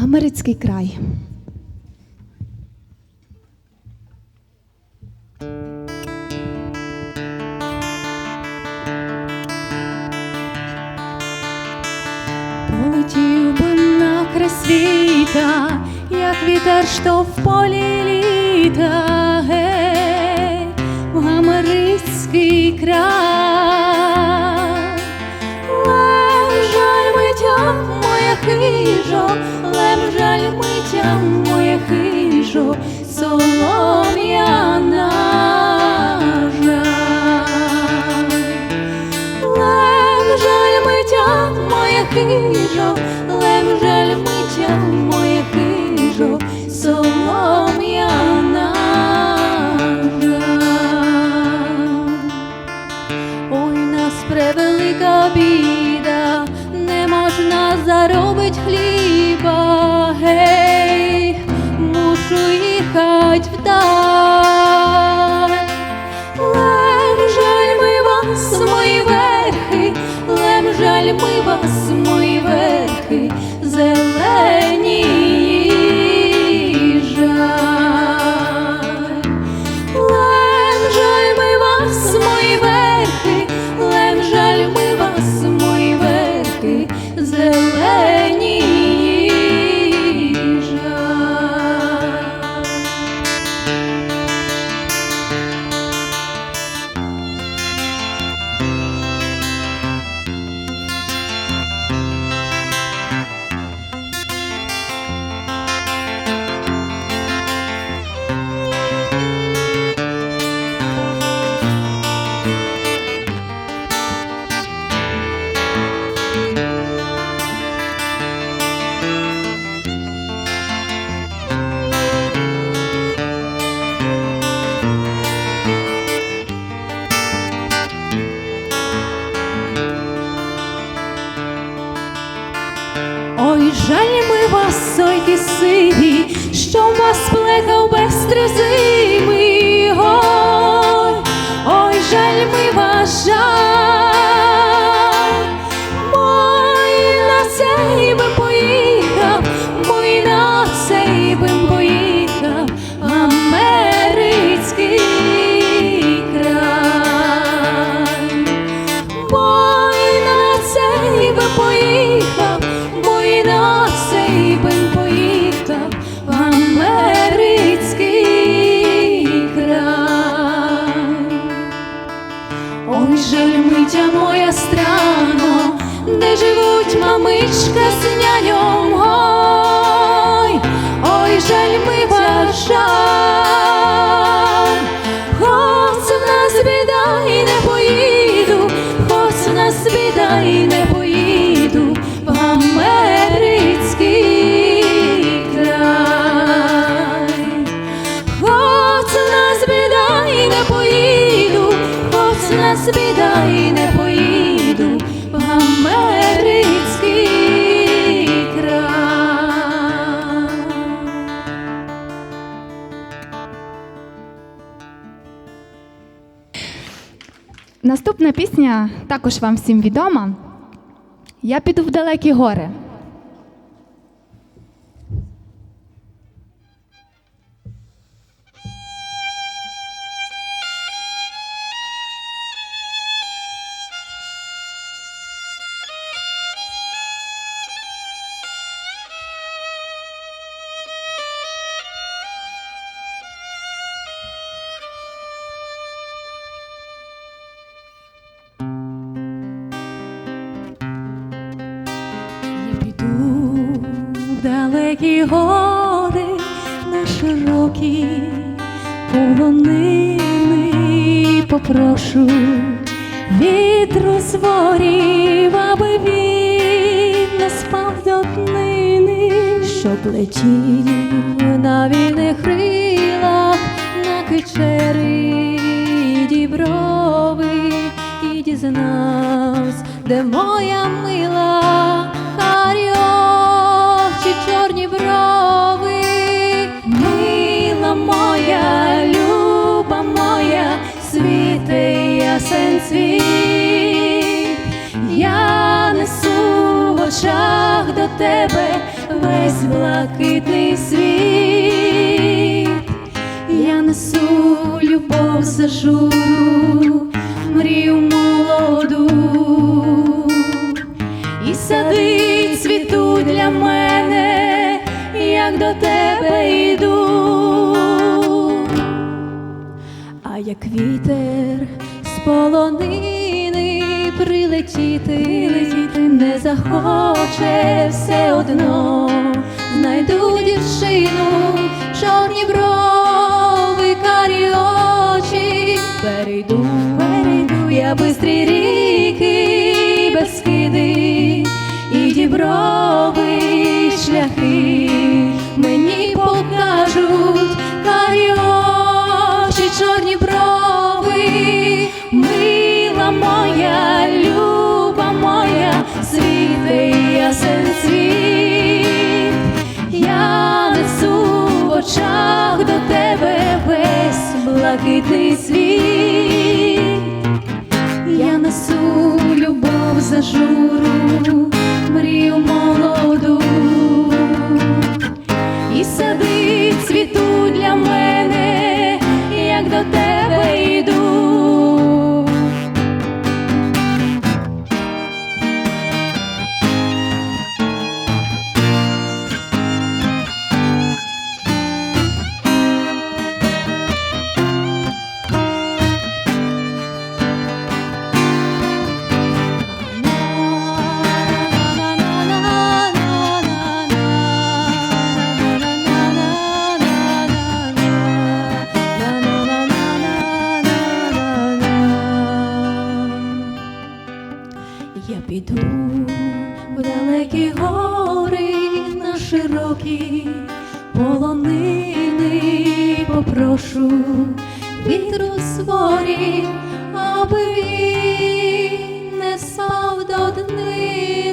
Гамерицький край. Полетів би на край світа, як вітер, що в полі літа, гей, в Гамерицький край. Хижо, лем жаль миття моя хижо, солом'яна жаль. Лем жаль миття моя хижо, лем жаль миття моя хижо, солом'яна жаль. Ой, нас превелика можна заробить хліба, гей, мушу їхать вдаль. Лем жаль ми вас, мої верхи, лем жаль ми вас, мої верхи, зелені вас в без трезими. Мамичка з няньом. Ой, ой, жаль ми жаль. Хоч в нас біда і не поїду, хоч в нас біда і не поїду в Америцький край. Нас біда не поїду, хоч нас біда і не поїду Наступна пісня також вам всім відома. Я піду в далекі гори. Далекі гори на широкі полонини попрошу вітру з ворів, аби він не спав до днини, щоб летів на вільних крилах на кичери діброви. І дізнавсь, де моя мила тебе весь блакитний світ. Я несу любов за журу, мрію молоду, і сади цвітуть для мене, як до тебе йду. А як вітер з прилетіти, летіти не захоче все одно, знайду дівчину, чорні брови, карі очі, перейду, перейду я бистрі ріки, безкиди і діброви шляхи мені покажуть. Карі чорні брови, мила моя, ясен світ, я несу в очах до тебе весь блакитний світ. Я несу любов за журу, полонини попрошу вітру зворів, аби він не став до дни.